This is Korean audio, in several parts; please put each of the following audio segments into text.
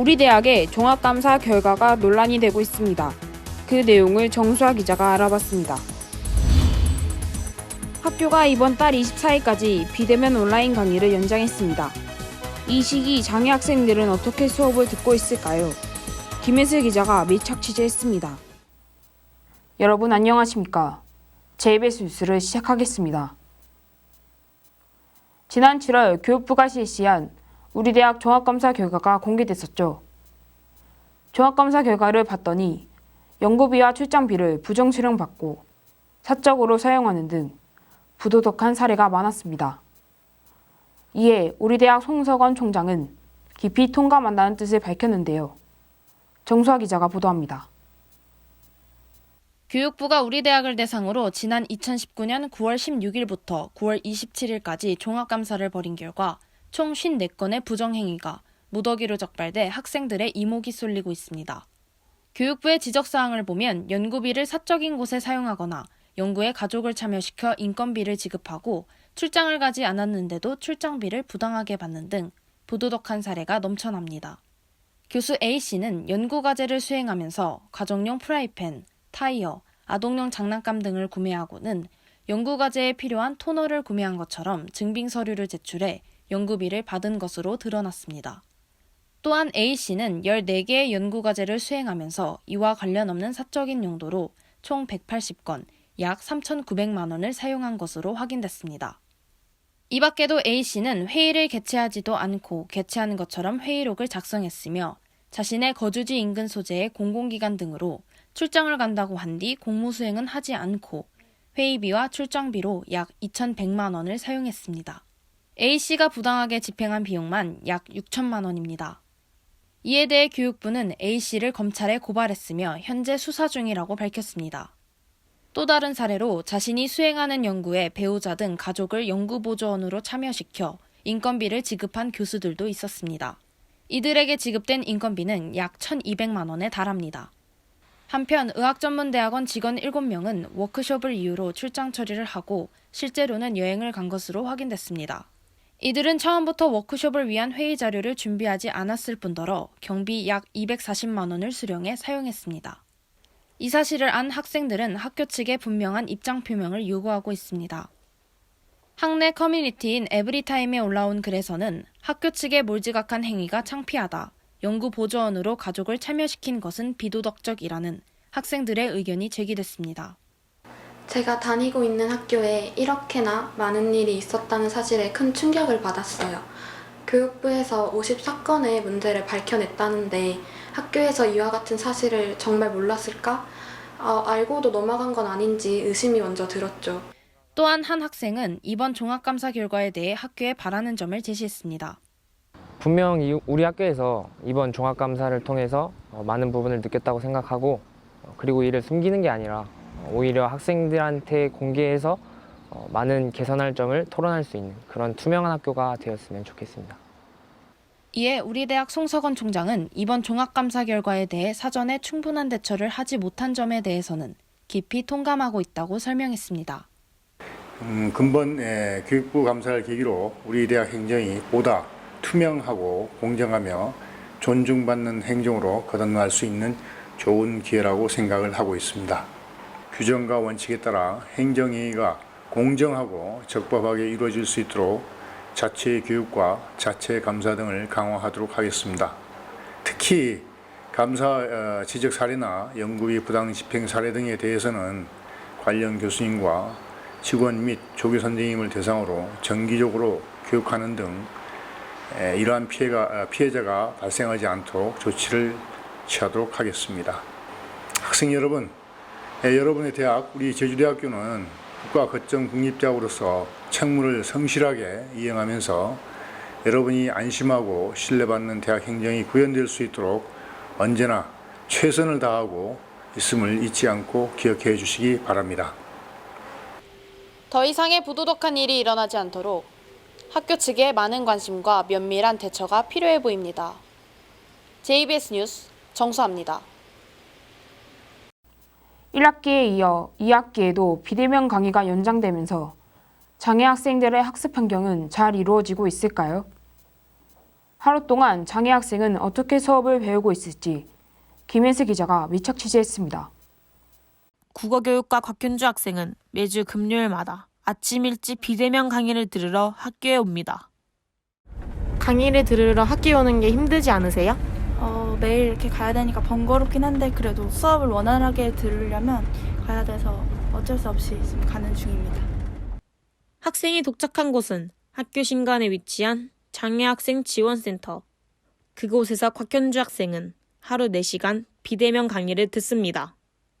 우리 대학의 종합감사 결과가 논란이 되고 있습니다. 그 내용을 정수아 기자가 알아봤습니다. 학교가 이번 달 24일까지 비대면 온라인 강의를 연장했습니다. 이 시기 장애 학생들은 어떻게 수업을 듣고 있을까요? 김혜슬 기자가 밀착 취재했습니다. 여러분 안녕하십니까? JBS 뉴스를 시작하겠습니다. 지난 7월 교육부가 실시한 우리 대학 종합검사 결과가 공개됐었죠. 종합검사 결과를 봤더니 연구비와 출장비를 부정 수령받고 사적으로 사용하는 등 부도덕한 사례가 많았습니다. 이에 우리 대학 송석원 총장은 깊이 통감한다는 뜻을 밝혔는데요. 정수아 기자가 보도합니다. 교육부가 우리 대학을 대상으로 지난 2019년 9월 16일부터 9월 27일까지 종합감사를 벌인 결과 총 54건의 부정행위가 무더기로 적발돼 학생들의 이목이 쏠리고 있습니다. 교육부의 지적사항을 보면 연구비를 사적인 곳에 사용하거나 연구에 가족을 참여시켜 인건비를 지급하고 출장을 가지 않았는데도 출장비를 부당하게 받는 등 부도덕한 사례가 넘쳐납니다. 교수 A씨는 연구과제를 수행하면서 가정용 프라이팬, 타이어, 아동용 장난감 등을 구매하고는 연구과제에 필요한 토너를 구매한 것처럼 증빙 서류를 제출해 연구비를 받은 것으로 드러났습니다. 또한 A씨는 14개의 연구과제를 수행하면서 이와 관련 없는 사적인 용도로 총 180건, 약 3,900만 원을 사용한 것으로 확인됐습니다. 이 밖에도 A씨는 회의를 개최하지도 않고 개최하는 것처럼 회의록을 작성했으며 자신의 거주지 인근 소재의 공공기관 등으로 출장을 간다고 한 뒤 공무 수행은 하지 않고 회의비와 출장비로 약 2,100만 원을 사용했습니다. A씨가 부당하게 집행한 비용만 약 6천만 원입니다. 이에 대해 교육부는 A씨를 검찰에 고발했으며 현재 수사 중이라고 밝혔습니다. 또 다른 사례로 자신이 수행하는 연구에 배우자 등 가족을 연구보조원으로 참여시켜 인건비를 지급한 교수들도 있었습니다. 이들에게 지급된 인건비는 약 1,200만 원에 달합니다. 한편 의학전문대학원 직원 7명은 워크숍을 이유로 출장 처리를 하고 실제로는 여행을 간 것으로 확인됐습니다. 이들은 처음부터 워크숍을 위한 회의 자료를 준비하지 않았을 뿐더러 경비 약 240만 원을 수령해 사용했습니다. 이 사실을 안 학생들은 학교 측에 분명한 입장 표명을 요구하고 있습니다. 학내 커뮤니티인 에브리타임에 올라온 글에서는 학교 측의 몰지각한 행위가 창피하다. 연구 보조원으로 가족을 참여시킨 것은 비도덕적이라는 학생들의 의견이 제기됐습니다. 제가 다니고 있는 학교에 이렇게나 많은 일이 있었다는 사실에 큰 충격을 받았어요. 교육부에서 54건의 문제를 밝혀냈다는데 학교에서 이와 같은 사실을 정말 몰랐을까? 어, 알고도 넘어간 건 아닌지 의심이 먼저 들었죠. 또한 한 학생은 이번 종합감사 결과에 대해 학교에 바라는 점을 제시했습니다. 분명 이- 우리 학교에서 이번 종합감사를 통해서 어, 많은 부분을 느꼈다고 생각하고 어, 그리고 이를 숨기는 게 아니라 어, 오히려 학생들한테 공개해서 어, 많은 개선할 점을 토론할 수 있는 그런 투명한 학교가 되었으면 좋겠습니다. 이에 우리 대학 송석원 총장은 이번 종합감사 결과에 대해 사전에 충분한 대처를 하지 못한 점에 대해서는 깊이 통감하고 있다고 설명했습니다. 음, 근본 에, 교육부 감사를 계기로 우리 대학 행정이 보다 투명하고 공정하며 존중받는 행정으로 거듭날 수 있는 좋은 기회라고 생각을 하고 있습니다. 규정과 원칙에 따라 행정행위가 공정하고 적법하게 이루어질 수 있도록 자체 교육과 자체 감사 등을 강화하도록 하겠습니다. 특히 감사 어, 지적 사례나 연구비 부당 집행 사례 등에 대해서는 관련 교수님과 직원 및 조교 선생님을 대상으로 정기적으로 교육하는 등 에, 이러한 피해가 어, 피해자가 발생하지 않도록 조치를 취하도록 하겠습니다. 학생 여러분, 에, 여러분의 대학 우리 제주대학교는 국가 거점 국립대학으로서 책무를 성실하게 이행하면서 여러분이 안심하고 신뢰받는 대학 행정이 구현될 수 있도록 언제나 최선을 다하고 있음을 잊지 않고 기억해 주시기 바랍니다. 더 이상의 부도덕한 일이 일어나지 않도록 학교 측의 많은 관심과 면밀한 대처가 필요해 보입니다. JBS 뉴스 정수합니다. 1학기에 이어 2학기에도 비대면 강의가 연장되면서 장애 학생들의 학습 환경은 잘 이루어지고 있을까요? 하루 동안 장애 학생은 어떻게 수업을 배우고 있을지 김혜수 기자가 밀착 취재했습니다. 국어교육과 곽현주 학생은 매주 금요일마다 아침 일찍 비대면 강의를 들으러 학교에 옵니다. 강의를 들으러 학교에 오는 게 힘들지 않으세요? 어, 매일 이렇게 가야 되니까 번거롭긴 한데 그래도 수업을 원활하게 들으려면 가야 돼서 어쩔 수 없이 지금 가는 중입니다. 학생이 도착한 곳은 학교 신관에 위치한 장애학생 지원센터. 그곳에서 곽현주 학생은 하루 4시간 비대면 강의를 듣습니다.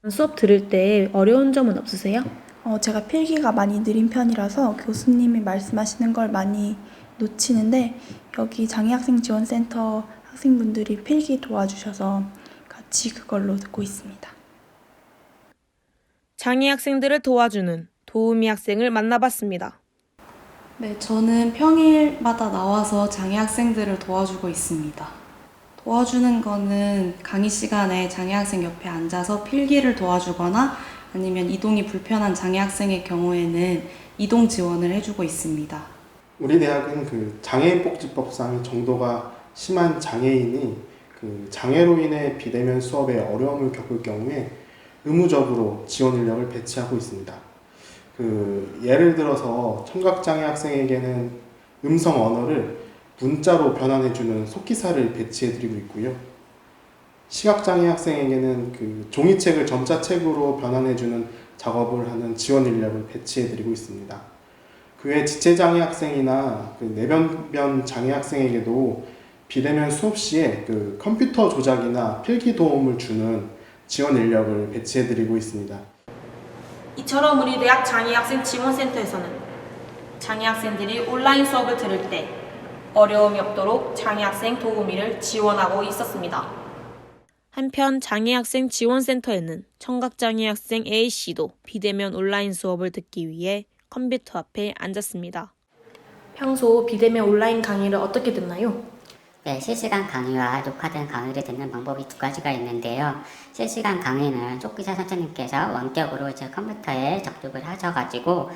수업 들을 때 어려운 점은 없으세요? 어, 제가 필기가 많이 느린 편이라서 교수님이 말씀하시는 걸 많이 놓치는데 여기 장애학생 지원센터 학생분들이 필기 도와주셔서 같이 그걸로 듣고 있습니다. 장애 학생들을 도와주는 도우미 학생을 만나봤습니다. 네, 저는 평일마다 나와서 장애 학생들을 도와주고 있습니다. 도와주는 거는 강의 시간에 장애 학생 옆에 앉아서 필기를 도와주거나 아니면 이동이 불편한 장애 학생의 경우에는 이동 지원을 해주고 있습니다. 우리 대학은 그 장애인복지법상 정도가 심한 장애인이 그 장애로 인해 비대면 수업에 어려움을 겪을 경우에 의무적으로 지원 인력을 배치하고 있습니다. 그 예를 들어서 청각장애 학생에게는 음성 언어를 문자로 변환해주는 속기사를 배치해드리고 있고요. 시각장애 학생에게는 그 종이책을 점자책으로 변환해주는 작업을 하는 지원 인력을 배치해드리고 있습니다. 그 외 지체장애 학생이나 그 내변변 장애 학생에게도 비대면 수업 시에 그 컴퓨터 조작이나 필기 도움을 주는 지원 인력을 배치해드리고 있습니다. 이처럼 우리 대학 장애학생 지원센터에서는 장애학생들이 온라인 수업을 들을 때 어려움이 없도록 장애학생 도우미를 지원하고 있었습니다. 한편 장애학생 지원센터에는 청각장애학생 A씨도 비대면 온라인 수업을 듣기 위해 컴퓨터 앞에 앉았습니다. 평소 비대면 온라인 강의를 어떻게 듣나요? 네, 실시간 강의와 녹화된 강의를 듣는 방법이 두 가지가 있는데요. 실시간 강의는 쪽기자 선생님께서 원격으로 이제 컴퓨터에 접속을 하셔가지고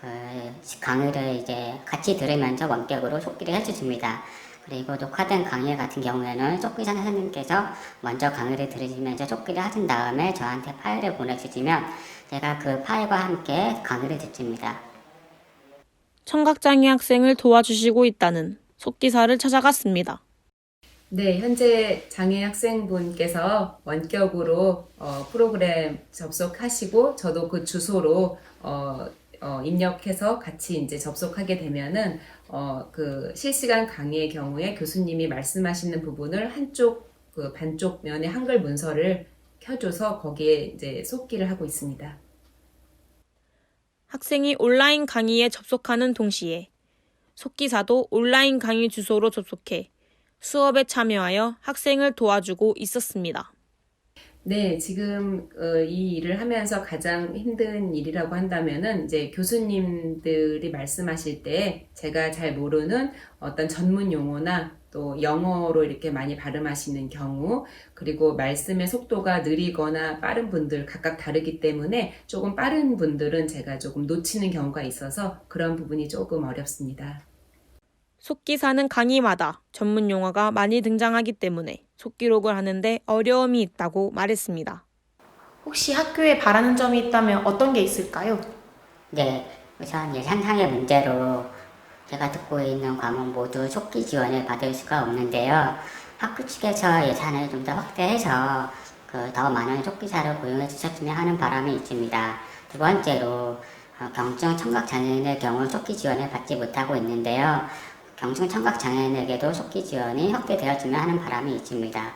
그 강의를 이제 같이 들으면서 원격으로 속기를 해주십니다. 그리고 녹화된 강의 같은 경우에는 쪽기자 선생님께서 먼저 강의를 들으시면서 속기를 하신 다음에 저한테 파일을 보내주시면 제가 그 파일과 함께 강의를 듣습니다. 청각장애 학생을 도와주시고 있다는 속기사를 찾아갔습니다. 네, 현재 장애 학생분께서 원격으로 어, 프로그램 접속하시고 저도 그 주소로 어, 어, 입력해서 같이 이제 접속하게 되면은 어, 그 실시간 강의의 경우에 교수님이 말씀하시는 부분을 한쪽 그 반쪽 면에 한글 문서를 켜줘서 거기에 이제 속기를 하고 있습니다. 학생이 온라인 강의에 접속하는 동시에 속기사도 온라인 강의 주소로 접속해 수업에 참여하여 학생을 도와주고 있었습니다. 네, 지금 어, 이 일을 하면서 가장 힘든 일이라고 한다면은 이제 교수님들이 말씀하실 때 제가 잘 모르는 어떤 전문 용어나 또 영어로 이렇게 많이 발음하시는 경우 그리고 말씀의 속도가 느리거나 빠른 분들 각각 다르기 때문에 조금 빠른 분들은 제가 조금 놓치는 경우가 있어서 그런 부분이 조금 어렵습니다. 속기사는 강의마다 전문 용어가 많이 등장하기 때문에 속기록을 하는데 어려움이 있다고 말했습니다. 혹시 학교에 바라는 점이 있다면 어떤 게 있을까요? 네, 우선 예산상의 문제로 제가 듣고 있는 과목 모두 속기 지원을 받을 수가 없는데요. 학교 측에서 예산을 좀 더 확대해서 그 더 많은 속기사를 고용해 주셨으면 하는 바람이 있습니다. 두 번째로 어, 경증 청각 장애인의 경우 속기 지원을 받지 못하고 있는데요. 경증 청각 장애인에게도 속기 지원이 확대되었으면 하는 바람이 있습니다.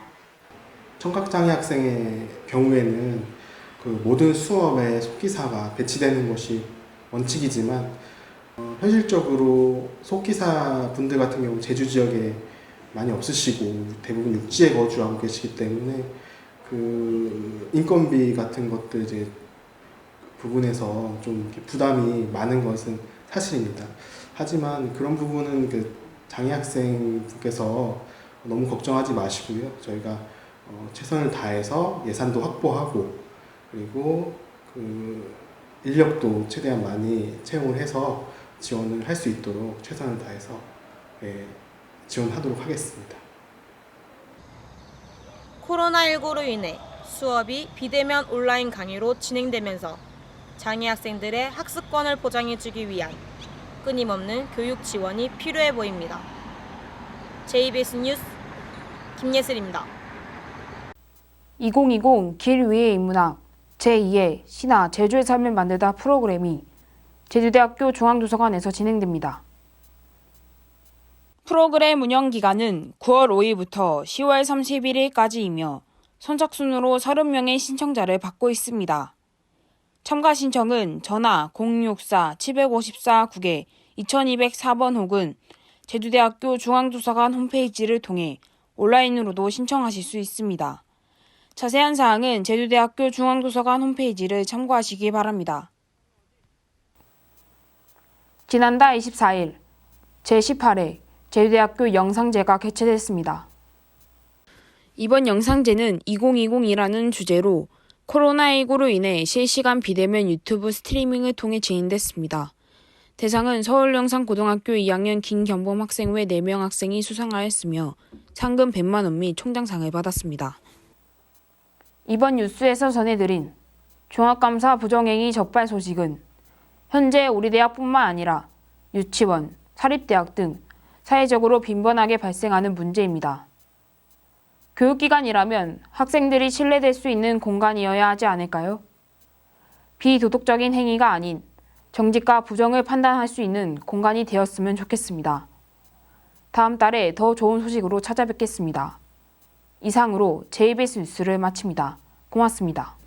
청각장애 학생의 경우에는 그 모든 수업에 속기사가 배치되는 것이 원칙이지만 어, 현실적으로 속기사 분들 같은 경우 제주 지역에 많이 없으시고 대부분 육지에 거주하고 계시기 때문에 그 인건비 같은 것들 이제 부분에서 좀 부담이 많은 것은 사실입니다. 하지만 그런 부분은 그 장애 학생분께서 너무 걱정하지 마시고요. 저희가 어, 최선을 다해서 예산도 확보하고 그리고 그 인력도 최대한 많이 채용을 해서 지원을 할 수 있도록 최선을 다해서 예, 지원하도록 하겠습니다. 코로나19로 인해 수업이 비대면 온라인 강의로 진행되면서 장애 학생들의 학습권을 보장해주기 위한 끊임없는 교육 지원이 필요해 보입니다. JBS 뉴스 김예슬입니다. 2020 길 위의 인문학 제2의 신화 제주의 삶을 만들다 프로그램이 제주대학교 중앙도서관에서 진행됩니다. 프로그램 운영 기간은 9월 5일부터 10월 31일까지이며 선착순으로 30명의 신청자를 받고 있습니다. 참가 신청은 전화 064-754-9개 2204번 혹은 제주대학교 중앙도서관 홈페이지를 통해 온라인으로도 신청하실 수 있습니다. 자세한 사항은 제주대학교 중앙도서관 홈페이지를 참고하시기 바랍니다. 지난달 24일 제18회 제주대학교 영상제가 개최됐습니다. 이번 영상제는 2020이라는 주제로 코로나19로 인해 실시간 비대면 유튜브 스트리밍을 통해 진행됐습니다. 대상은 서울영상고등학교 2학년 김경범 학생 외 4명 학생이 수상하였으며 상금 100만 원 및 총장상을 받았습니다. 이번 뉴스에서 전해드린 종합감사 부정행위 적발 소식은 현재 우리 대학뿐만 아니라 유치원, 사립대학 등 사회적으로 빈번하게 발생하는 문제입니다. 교육기관이라면 학생들이 신뢰될 수 있는 공간이어야 하지 않을까요? 비도덕적인 행위가 아닌 정직과 부정을 판단할 수 있는 공간이 되었으면 좋겠습니다. 다음 달에 더 좋은 소식으로 찾아뵙겠습니다. 이상으로 JBS 뉴스를 마칩니다. 고맙습니다.